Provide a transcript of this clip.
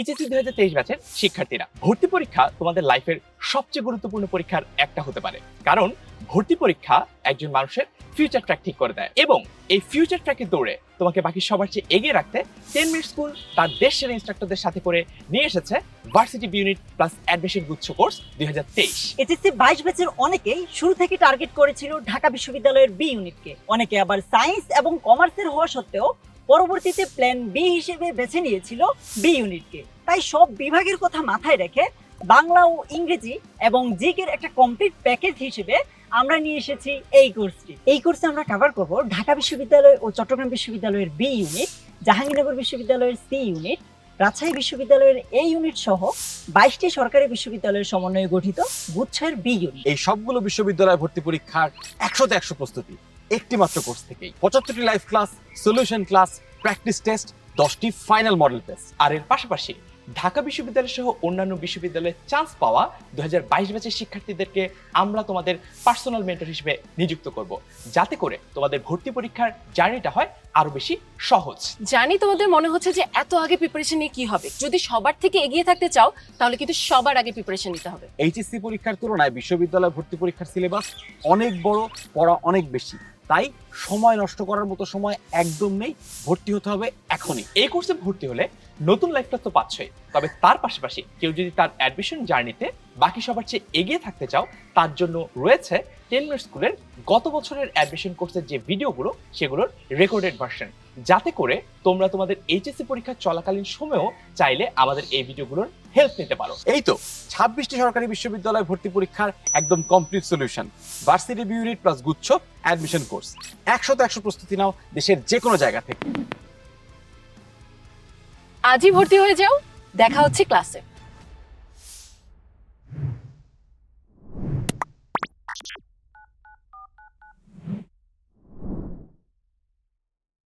HSC দুই হাজার তেইশ ব্যাচের শিক্ষার্থীরা ভর্তি পরীক্ষা তোমাদের লাইফের সবচেয়ে গুরুত্বপূর্ণ পরীক্ষার একটা হতে পারে। কারণ ভর্তি পরীক্ষা একজন মানুষের ফিউচার ট্র্যাক ঠিক করে দেয় এবং এই ফিউচার ট্র্যাকে দৌড়ে তোমাকে বাকি সবার চেয়ে এগিয়ে রাখতে টেন মিনিট স্কুল তার দেশের ইনস্ট্রাক্টরদের সাথে করে নিয়ে এসেছে ভার্সিটি ইউনিট প্লাস অ্যাডমিশন গুচ্ছ কোর্স দুই হাজার তেইশ। এইচএসসি বাইশ ব্যাচের অনেকেই শুরু থেকে টার্গেট করেছিল ঢাকা বিশ্ববিদ্যালয়ের বি ইউনিটকে অনেকে আবার সায়েন্স এবং কমার্সের হওয়া সত্ত্বেও পরবর্তীতে প্ল্যান বি হিসেবে বেছে নিয়েছিল বি ইউনিটকে তাই সব বিভাগের কথা মাথায় রেখে বাংলা ও ইংরেজি এবং জিকের একটা কমপ্লিট প্যাকেজ হিসেবে আমরা নিয়ে এসেছি এই কোর্সটি এই কোর্সে আমরা কভার করব ঢাকা বিশ্ববিদ্যালয় ও চট্টগ্রাম বিশ্ববিদ্যালয়ের বি ইউনিট জাহাঙ্গীরনগর বিশ্ববিদ্যালয়ের সি ইউনিট রাজশাহী বিশ্ববিদ্যালয়ের এ ইউনিট সহ বাইশটি সরকারি বিশ্ববিদ্যালয়ের সমন্বয়ে গঠিত গুচ্ছের বি ইউনিট এই সবগুলো বিশ্ববিদ্যালয় ভর্তি পরীক্ষার একশোতে একশো প্রস্তুতি। একটি মাত্র কোর্স থেকেই। পঁচাত্তরটি live class solution class practice test দশটি ফাইনাল মডেল টেস্ট আর এর পাশাপাশি ঢাকা বিশ্ববিদ্যালয় সহ অন্যান্য বিশ্ববিদ্যালয়ে চান্স পাওয়া দু হাজার বাইশ ব্যাচের শিক্ষার্থীদেরকে আমরা তোমাদের পার্সোনাল মেন্টর হিসেবে নিযুক্ত করব। যাতে করে তোমাদের ভর্তি পরীক্ষার জার্নিটা হয় আরও বেশি সহজ। জানি তোমাদের মনে হচ্ছে যে এত আগে প্রিপারেশন নিয়ে কি হবে। যদি সবার থেকে এগিয়ে থাকতে চাও তাহলে কিন্তু সবার আগে প্রিপারেশন নিতে হবে। এইচএসসি পরীক্ষার তুলনায় বিশ্ববিদ্যালয় ভর্তি পরীক্ষার সিলেবাস অনেক বড় পড়া অনেক বেশি। তাই সময় নষ্ট করার মতো সময় একদম নেই, ভর্তি হতে হবে এখনই। এই কোর্সে ভর্তি হলে নতুন লাইফটা তো পাচ্ছই, তবে তার পাশাপাশি কেউ যদি তার অ্যাডমিশন জার্নিতে বাকি সবার চেয়ে এগিয়ে থাকতে চাও, তার জন্য রয়েছে টেন মিনিট স্কুলের গত বছরের অ্যাডমিশন কোর্সের যে ভিডিওগুলো সেগুলোর রেকর্ডেড ভার্সন যাতে করে তোমরা তোমাদের এইচএসসি পরীক্ষা চলাকালীন সময়েও চাইলে আমাদের এই ভিডিওগুলোর হেল্প নিতে পারো। এই তো। ছাব্বিশটি সরকারি বিশ্ববিদ্যালয় ভর্তি পরীক্ষার একদম complete solution varsity unit plus গুচ্ছ অ্যাডমিশন কোর্স একশো তো একশো প্রস্তুতি নাও দেশের যে কোনো জায়গা থেকে। আজই ভর্তি হয়ে যাও। দেখা হচ্ছে ক্লাসে